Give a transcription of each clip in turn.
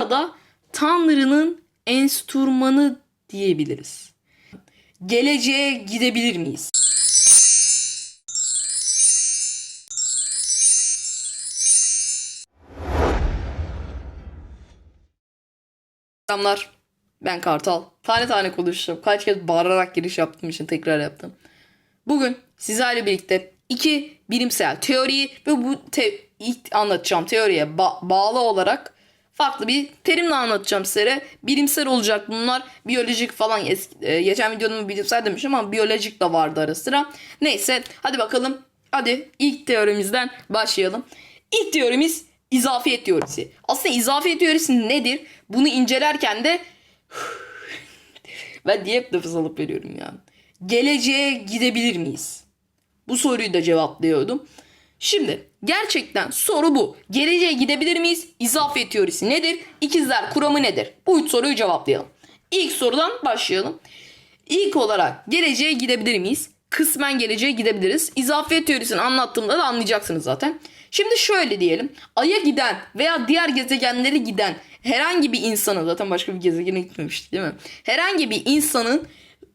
da Tanrı'nın enstrümanı diyebiliriz. Geleceğe gidebilir miyiz? Selamlar. Ben Kartal. Tane tane konuşacağım. Kaç kez bağırarak giriş yaptığım için tekrar yaptım. Bugün sizlerle birlikte iki bilimsel teoriyi ve bu te- anlatacağım teoriye ba- bağlı olarak farklı bir terimle anlatacağım size. Bilimsel olacak bunlar. Biyolojik falan es- e, geçen videonun bilimsel demişim ama biyolojik de vardı ara sıra. Neyse hadi bakalım. Hadi ilk teorimizden başlayalım. İlk teorimiz izafiyet teorisi. Aslında izafiyet teorisi nedir? Bunu incelerken de ben diye hep nefes alıp veriyorum ya. Geleceğe gidebilir miyiz? Bu soruyu da cevaplıyordum. Şimdi gerçekten soru bu. Geleceğe gidebilir miyiz? İzafiyet teorisi nedir? İkizler kuramı nedir? Bu üç soruyu cevaplayalım. İlk sorudan başlayalım. İlk olarak geleceğe gidebilir miyiz? Kısmen geleceğe gidebiliriz. İzafiyet teorisini anlattığımda da anlayacaksınız zaten. Şimdi şöyle diyelim. Ay'a giden veya diğer gezegenlere giden herhangi bir insanın zaten başka bir gezegene gitmemişti değil mi? Herhangi bir insanın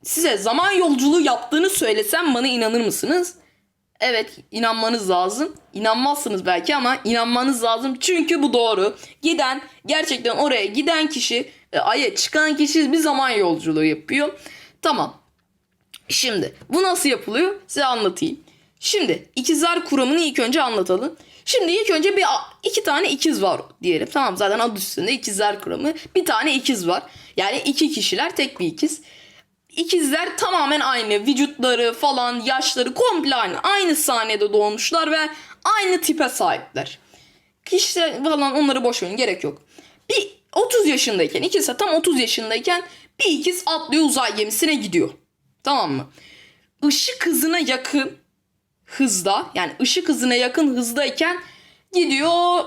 size zaman yolculuğu yaptığını söylesem bana inanır mısınız? Evet inanmanız lazım. İnanmazsınız belki ama inanmanız lazım. Çünkü bu doğru. Giden gerçekten oraya giden kişi e, aya çıkan kişi bir zaman yolculuğu yapıyor. Tamam. Şimdi bu nasıl yapılıyor? Size anlatayım. Şimdi ikizler kuramını ilk önce anlatalım. Şimdi ilk önce bir iki tane ikiz var diyelim. Tamam zaten adı üstünde ikizler kuramı. Bir tane ikiz var. Yani iki kişiler tek bir ikiz. İkizler tamamen aynı. Vücutları falan, yaşları komple aynı. Aynı sahnede doğmuşlar ve aynı tipe sahipler. Kişiler falan onları boş verin gerek yok. Bir 30 yaşındayken ikisi tam 30 yaşındayken bir ikiz atlıyor uzay gemisine gidiyor. Tamam mı? Işık hızına yakın hızda yani ışık hızına yakın hızdayken gidiyor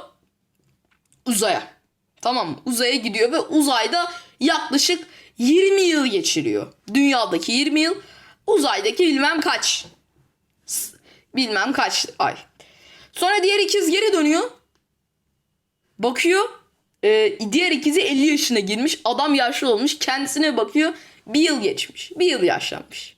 uzaya. Tamam mı? Uzaya gidiyor ve uzayda yaklaşık 20 yıl geçiriyor. Dünyadaki 20 yıl, uzaydaki bilmem kaç. Bilmem kaç ay. Sonra diğer ikiz geri dönüyor. Bakıyor. e, diğer ikizi 50 yaşına girmiş. Adam yaşlı olmuş. Kendisine bakıyor. Bir yıl geçmiş. Bir yıl yaşlanmış.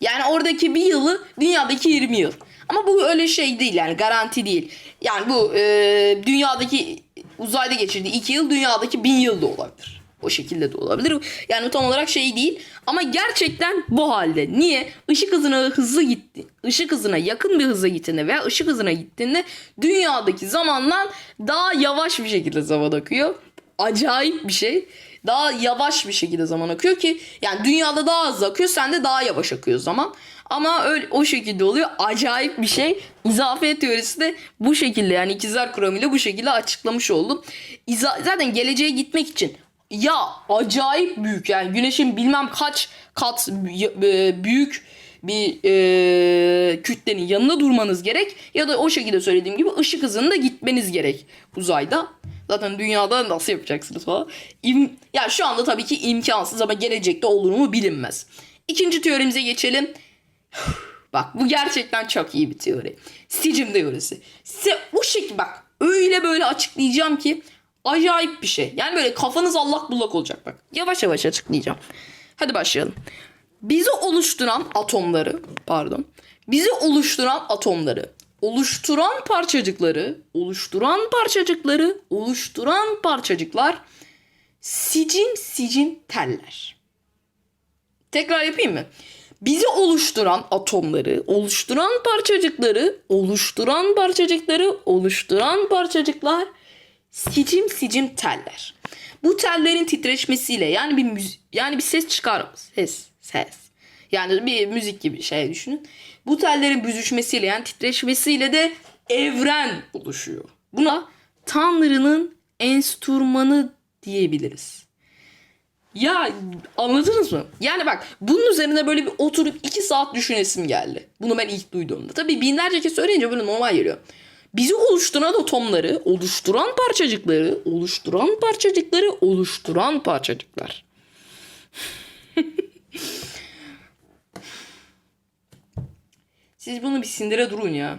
Yani oradaki bir yılı dünyadaki 20 yıl. Ama bu öyle şey değil yani garanti değil. Yani bu e, dünyadaki uzayda geçirdiği 2 yıl dünyadaki 1000 yıl da olabilir. O şekilde de olabilir. Yani tam olarak şey değil. Ama gerçekten bu halde. Niye? Işık hızına hızlı gitti. Işık hızına yakın bir hıza gittiğinde veya ışık hızına gittiğinde dünyadaki zamandan daha yavaş bir şekilde zaman akıyor. Acayip bir şey. Daha yavaş bir şekilde zaman akıyor ki yani dünyada daha hızlı akıyor sende daha yavaş akıyor zaman. Ama öyle o şekilde oluyor. Acayip bir şey. İzafiyet teorisi de bu şekilde yani ikizler kuramıyla bu şekilde açıklamış oldum. İza- zaten geleceğe gitmek için ya acayip büyük yani güneşin bilmem kaç kat e, büyük bir e, kütlenin yanında durmanız gerek ya da o şekilde söylediğim gibi ışık hızında gitmeniz gerek uzayda. Zaten dünyada nasıl yapacaksınız falan. İm- ya şu anda tabii ki imkansız ama gelecekte olur mu bilinmez. İkinci teorimize geçelim. Bak bu gerçekten çok iyi bir teori. Sicim teorisi. Size bu şekilde bak öyle böyle açıklayacağım ki acayip bir şey. Yani böyle kafanız allak bullak olacak bak. Yavaş yavaş açıklayacağım. Hadi başlayalım. Bizi oluşturan atomları, pardon. Bizi oluşturan atomları, oluşturan parçacıkları, oluşturan parçacıkları, oluşturan parçacıklar sicim sicim teller. Tekrar yapayım mı? Bizi oluşturan atomları, oluşturan parçacıkları, oluşturan parçacıkları, oluşturan parçacıklar sicim sicim teller. Bu tellerin titreşmesiyle yani bir müzi- yani bir ses çıkar ses ses. Yani bir müzik gibi şey düşünün. Bu tellerin büzüşmesiyle yani titreşmesiyle de evren oluşuyor. Buna Tanrı'nın enstrümanı diyebiliriz. Ya anladınız mı? Yani bak bunun üzerine böyle bir oturup iki saat düşünesim geldi. Bunu ben ilk duyduğumda. Tabii binlerce kez söyleyince böyle normal geliyor. Bizi oluşturan atomları, oluşturan parçacıkları, oluşturan parçacıkları, oluşturan parçacıklar. Siz bunu bir sindire durun ya.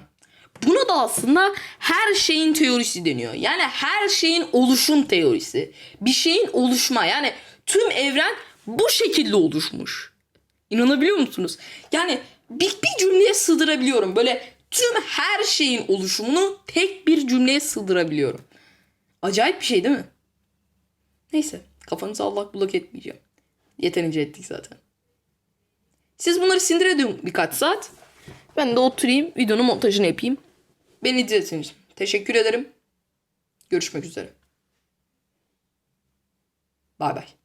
Buna da aslında her şeyin teorisi deniyor. Yani her şeyin oluşum teorisi. Bir şeyin oluşma yani tüm evren bu şekilde oluşmuş. İnanabiliyor musunuz? Yani bir, bir cümleye sığdırabiliyorum. Böyle tüm her şeyin oluşumunu tek bir cümleye sığdırabiliyorum. Acayip bir şey değil mi? Neyse kafanızı allak bullak etmeyeceğim. Yeterince ettik zaten. Siz bunları sindir edin birkaç saat. Ben de oturayım videonun montajını yapayım. Beni izlediğiniz teşekkür ederim. Görüşmek üzere. Bay bay.